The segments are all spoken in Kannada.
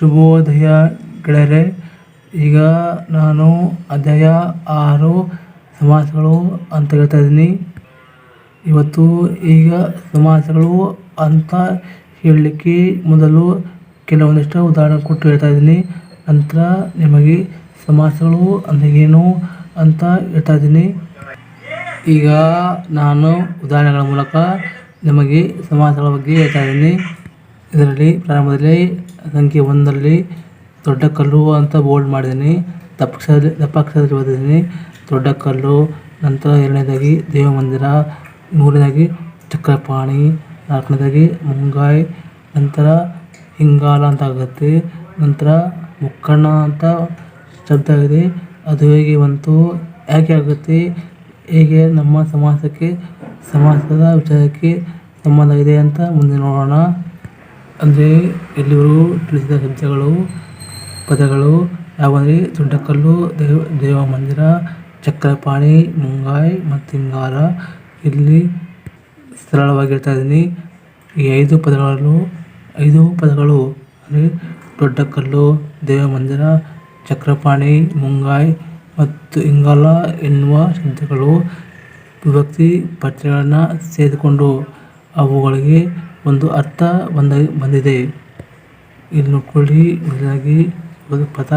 ಶುಭೋದಯ ಗೆಳೆಯರೆ, ಈಗ ನಾನು ಅಧ್ಯಾಯ ಆರು ಸಮಾಸಗಳು ಅಂತ ಹೇಳ್ತಾ ಇದ್ದೀನಿ. ಇವತ್ತು ಈಗ ಸಮಾಸಗಳು ಅಂತ ಹೇಳಲಿಕ್ಕೆ ಮೊದಲು ಕೆಲವೊಂದಿಷ್ಟು ಉದಾಹರಣೆ ಕೊಟ್ಟು ಹೇಳ್ತಾ ಇದ್ದೀನಿ. ನಂತರ ನಿಮಗೆ ಸಮಾಸಗಳು ಅಂದರೆ ಏನು ಅಂತ ಹೇಳ್ತಾ ಇದ್ದೀನಿ. ಈಗ ನಾನು ಉದಾಹರಣೆಗಳ ಮೂಲಕ ನಿಮಗೆ ಸಮಾಸಗಳ ಬಗ್ಗೆ ಹೇಳ್ತಾ ಇದ್ದೀನಿ. ಇದರಲ್ಲಿ ಪ್ರಾರಂಭದಲ್ಲಿ ಸಂಖ್ಯೆ ಒಂದರಲ್ಲಿ ದೊಡ್ಡ ಕಲ್ಲು ಅಂತ ಬೋಲ್ಡ್ ಮಾಡಿದ್ದೀನಿ. ದಪ್ಪಾಕ್ಷರದಲ್ಲಿ ದಪ್ಪಾಕ್ಷರದಲ್ಲಿ ಓದಿದ್ದೀನಿ ದೊಡ್ಡ ಕಲ್ಲು, ನಂತರ ಎರಡನೇದಾಗಿ ದೇವಮಂದಿರ, ಮೂರನೇದಾಗಿ ಚಕ್ರಪಾಣಿ, ನಾಲ್ಕನೇದಾಗಿ ಮುಂಗಾಯಿ, ನಂತರ ಹಿಂಗಾಲ ಅಂತ ಆಗುತ್ತೆ. ನಂತರ ಮುಕ್ಕಣ್ಣ ಅಂತ ಶಬ್ದ ಆಗಿದೆ. ಅದು ಹೇಗೆ ಬಂತು ಯಾಕೆ ಆಗುತ್ತೆ, ಹೇಗೆ ನಮ್ಮ ಸಮಾಜಕ್ಕೆ, ಸಮಾಜದ ವಿಚಾರಕ್ಕೆ ಸಂಬಂಧ ಇದೆ ಅಂತ ಮುಂದೆ ನೋಡೋಣ. ಅಂದರೆ ಇಲ್ಲಿವರು ತಿಳಿಸಿದ ಶಬ್ದಗಳು ಪದಗಳು ಯಾವಂದರೆ ದೊಡ್ಡಕಲ್ಲು ದೇವ ದೇವ ಮಂದಿರ ಚಕ್ರಪಾಣಿ, ಮುಂಗಾಯಿ ಮತ್ತು ಹಿಂಗಾರ ಇಲ್ಲಿ ಸರಳವಾಗಿ ಹೇಳ್ತಾ ಇದ್ದೀನಿ. ಈ ಐದು ಪದಗಳನ್ನು, ಐದು ಪದಗಳು ಅಂದರೆ ದೊಡ್ಡ ಕಲ್ಲು ದೇವ ಮಂದಿರ ಚಕ್ರಪಾಣಿ, ಮುಂಗಾಯ್ ಮತ್ತು ಇಂಗಾಲ ಎನ್ನುವ ಶಬ್ದಗಳು ವಿಭಕ್ತಿ ಪ್ರತ್ಯಯಗಳನ್ನು ಸೇರಿಕೊಂಡು ಅವುಗಳಿಗೆ ಒಂದು ಅರ್ಥ ಬಂದ, ಬಂದಿದೆ. ಇಲ್ಲಿ ನೋಡ್ಕೊಳ್ಳಿ ಮೊದಲಾಗಿ ಒಂದು ಪದ,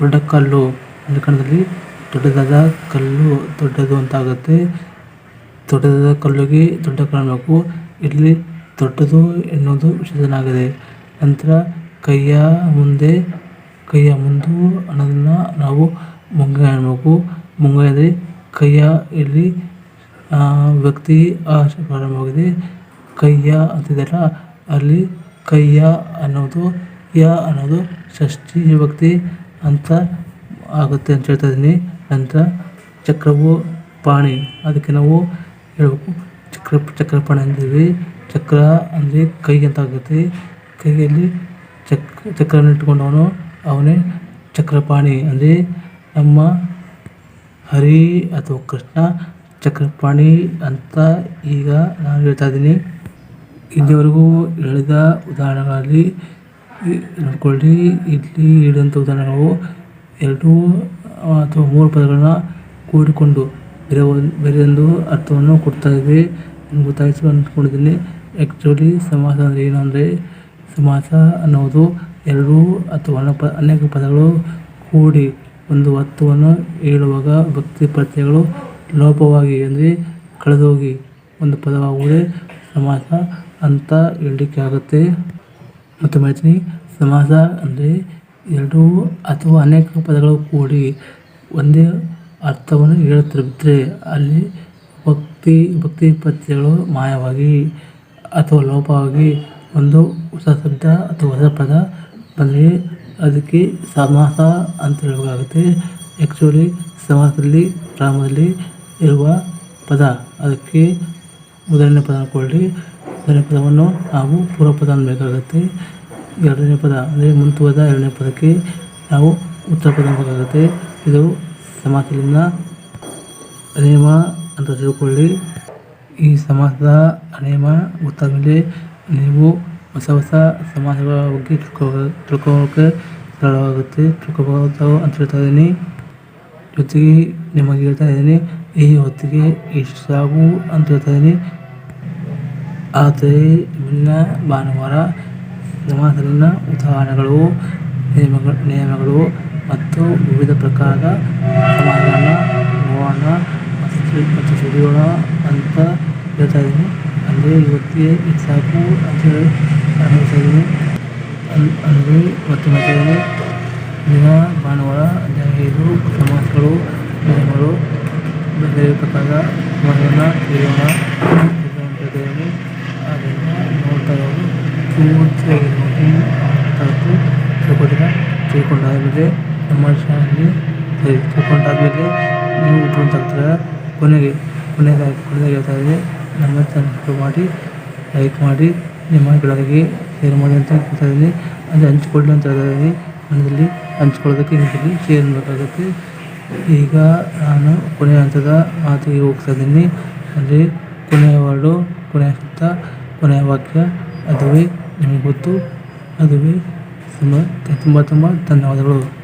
ದೊಡ್ಡ ಕಲ್ಲು. ಒಂದು ಕಣದಲ್ಲಿ ದೊಡ್ಡದಾದ ಕಲ್ಲು, ದೊಡ್ಡದು ಅಂತ ಆಗುತ್ತೆ ದೊಡ್ಡದಾದ ಕಲ್ಲಿಗೆ ದೊಡ್ಡ ಕಾಣಬೇಕು ಇಲ್ಲಿ ದೊಡ್ಡದು ಎನ್ನುವುದು ವಿಶೇಷನಾಗಿದೆ. ನಂತರ ಕೈಯ ಮುಂದೆ, ಕೈಯ ಮುಂದು ಅನ್ನೋದನ್ನು ನಾವು ಮುಂಗೈ ಅನ್ನಬೇಕು. ಮುಂಗೈ ಅಂದರೆ ಕೈಯ, ಇಲ್ಲಿ ವ್ಯಕ್ತಿ ಪ್ರಾರಂಭವಾಗಿದೆ ಕೈಯ ಅಂತಿದೆಯಲ್ಲ ಅಲ್ಲಿ ಕೈಯ ಅನ್ನೋದು, ಯ ಅನ್ನೋದು ಷಷ್ಠಿ ವಿಭಕ್ತಿ ಅಂತ ಆಗುತ್ತೆ ಅಂತ ಹೇಳ್ತಾ ಇದ್ದೀನಿ. ನಂತರ ಚಕ್ರವು ಪಾಣಿ, ಅದಕ್ಕೆ ನಾವು ಹೇಳಬೇಕು. ಚಕ್ರ, ಚಕ್ರಪಾಣಿ ಅಂತೀವಿ. ಚಕ್ರ ಅಂದರೆ ಕೈ ಅಂತ ಆಗುತ್ತೆ. ಕೈಯಲ್ಲಿ ಚಕ್, ಚಕ್ರವನ್ನು ಇಟ್ಕೊಂಡವನು ಅವನೇ ಚಕ್ರಪಾಣಿ. ಅಂದರೆ ನಮ್ಮ ಹರಿ ಅಥವಾ ಕೃಷ್ಣ ಚಕ್ರಪಾಣಿ ಅಂತ ಈಗ ನಾನು ಹೇಳ್ತಾ ಇದ್ದೀನಿ. ಇಲ್ಲಿವರೆಗೂ ಹೇಳಿದ ಉದಾಹರಣೆಗಳಲ್ಲಿ ನೋಡ್ಕೊಳ್ಳಿ ಇಲ್ಲಿ ಹೇಳಿದಂಥ ಉದಾಹರಣೆಗಳು ಎರಡು ಅಥವಾ ಮೂರು ಪದಗಳನ್ನ ಕೂಡಿಕೊಂಡು ಬೇರೆ ಒಂದು ಬೇರೆ ಒಂದು ಅರ್ಥವನ್ನು ಕೊಡ್ತಾ ಇವೆ ಗೊತ್ತಾಯಿಸಲು ಅಂದ್ಕೊಂಡಿದ್ದೀನಿ. ಆ್ಯಕ್ಚುಲಿ ಸಮಾಸ ಅಂದರೆ ಏನು ಅಂದರೆ ಸಮಾಸ ಅನ್ನೋದು ಎರಡು ಅಥವಾ ಅನೇಕ ಪದಗಳು ಕೂಡಿ ಒಂದು ಅರ್ಥವನ್ನು ಹೇಳುವಾಗ ಭಕ್ತಿ ಪ್ರತ್ಯಯಗಳು ಲೋಪವಾಗಿ ಅಂದರೆ ಕಳೆದೋಗಿ ಒಂದು ಪದವಾಗುವುದೇ ಸಮಾಸ. ಅಂತ ಹೇಳಲಿಕ್ಕೆ ಆಗುತ್ತೆ. ಮತ್ತು ಮೈತ್ರಿ, ಸಮಾಸ ಅಂದರೆ ಎರಡು ಅಥವಾ ಅನೇಕ ಪದಗಳು ಕೂಡಿ ಒಂದೇ ಅರ್ಥವನ್ನು ಹೇಳುತ್ತಿದ್ದರೆ ಅಲ್ಲಿ ಭಕ್ತಿ ಭಕ್ತಿ ಪದ್ಯಗಳು ಮಾಯವಾಗಿ ಅಥವಾ ಲೋಪವಾಗಿ ಒಂದು ಹೊಸ ಶಬ್ದ ಅಥವಾ ಹೊಸ ಪದ ಬಂದರೆ ಅದಕ್ಕೆ ಸಮಾಸ ಅಂತ ಹೇಳಬೇಕಾಗುತ್ತೆ. ಆ್ಯಕ್ಚುಲಿ ಸಮಾಸದಲ್ಲಿ, ಪ್ರಾರಂಭದಲ್ಲಿ ಇರುವ ಪದ. ಅದಕ್ಕೆ ಮೊದಲನೇ ಪದ ಅಂದ್ಕೊಳ್ಳಿ. ಮೊದಲನೇ ಪದವನ್ನು ನಾವು ಪೂರ್ವ ಪದ ಅನ್ಬೇಕಾಗುತ್ತೆ ಎರಡನೇ ಪದ ಅಂದರೆ ಮುಂತುವದ ಎರಡನೇ ಪದಕ್ಕೆ ನಾವು ಉತ್ತರ ಪದ ಅನ್ಬೇಕಾಗುತ್ತೆ ಇದು ಸಮಾಸದಿಂದ ಅನೇಮ ಅಂತ ತಿಳ್ಕೊಳ್ಳಿ. ಈ ಸಮಾಸದ ಅನೇಮ ಗೊತ್ತಾದಮೇಲೆ ನೀವು ಹೊಸ ಹೊಸ ಸಮಾಸಗಳ ಬಗ್ಗೆ ತಿಳ್ಕೊ ತಿಳ್ಕೊಳ್ಳೋಕೆ ಸರಳವಾಗುತ್ತೆ. ತಿಳ್ಕೊಬೋದು ಅಂತ ಹೇಳ್ತಾ ಇದ್ದೀನಿ. ಜೊತೆಗೆ ನಿಮಗೆ ಹೇಳ್ತಾ ಇದ್ದೀನಿ, ಈ ಹೊತ್ತಿಗೆ ಇಷ್ಟು ಸಾಕು ಅಂತ ಹೇಳ್ತಾ ಇದ್ದೀನಿ. ಆದರೆ ವಿಭಿನ್ನ ಭಾನುವಾರ ಸಮಾಸದಲ್ಲಿನ ಉದಾಹರಣೆಗಳು ನಿಯಮಗಳು ನಿಯಮಗಳು ಮತ್ತು ವಿವಿಧ ಪ್ರಕಾರದ ಸಮಾಧಾನ ನೋಡೋಣ ಮತ್ತು ತಿಳಿಯೋಣ ಅಂತ ಹೇಳ್ತಾ ಇದ್ದೀನಿ. ಅಂದರೆ ಇವತ್ತಿಗೆ ಇದು ಸಾಕು ಅಂತೇಳಿ ಅನುಭವಿಸ್ತಾ ಇದ್ದೀನಿ. ಅಂದರೆ ಮತ್ತು ಮತ್ತೆ ದಿನ ಭಾನುವಾರ ಐದು ಸಮಾಸಗಳು ನಿಯಮಗಳು, ಬೇರೆ ಪ್ರಕಾರದ ಸಮಾಧಾನ ತಿಳಿಯೋಣ ಹೇಳ್ತಾಯಿದ್ದೀನಿ ಆದ್ದರಿಂದ ತಿಳ್ಕೊಂಡಾದಮೇಲೆ ನಮ್ಮ ತಿಳ್ಕೊಂಡಾದ್ಮೇಲೆ ನೀವು ಉಪಯುಕ್ತ ಕೊನೆಗೆ ಕೊನೆಯದಾಗಿ ಕೊನೆಯದಾಗಿ ಹೇಳ್ತಾ ಇದ್ದೀನಿ, ನಮ್ಮ ಚಾನಲ್ ಮಾಡಿ ಲೈಕ್ ಮಾಡಿ, ನಿಮ್ಮ ಶೇರ್ ಮಾಡಿ ಅಂತ ಹೇಳ್ತಾ ಇದ್ದೀನಿ. ಅಂದರೆ ಹಂಚ್ಕೊಳ್ಳಿ ಅಂತ ಹೇಳ್ತಾ ಇದ್ದೀನಿ. ಮನದಲ್ಲಿ ಹಂಚ್ಕೊಳ್ಳೋದಕ್ಕೆ ನಿಮಗೆ ಶೇರ್ ಮಾಡಬೇಕಾಗುತ್ತೆ. ಈಗ ನಾನು ಕೊನೆಯ ಹಂತದ ಮಾತಿಗೆ ಹೋಗ್ತಾ ಇದ್ದೀನಿ. ಅಂದರೆ ಕೊನೆಯ ವರ್ಡು ಕೊನೆಯ ಶಬ್ದ, ಕೊನೆಯ ವಾಕ್ಯ, ಅದುವೇ ನಿಮಗೆ ಗೊತ್ತು. ಅದುವೇ ತುಂಬ ತುಂಬ ತುಂಬ ಧನ್ಯವಾದಗಳು.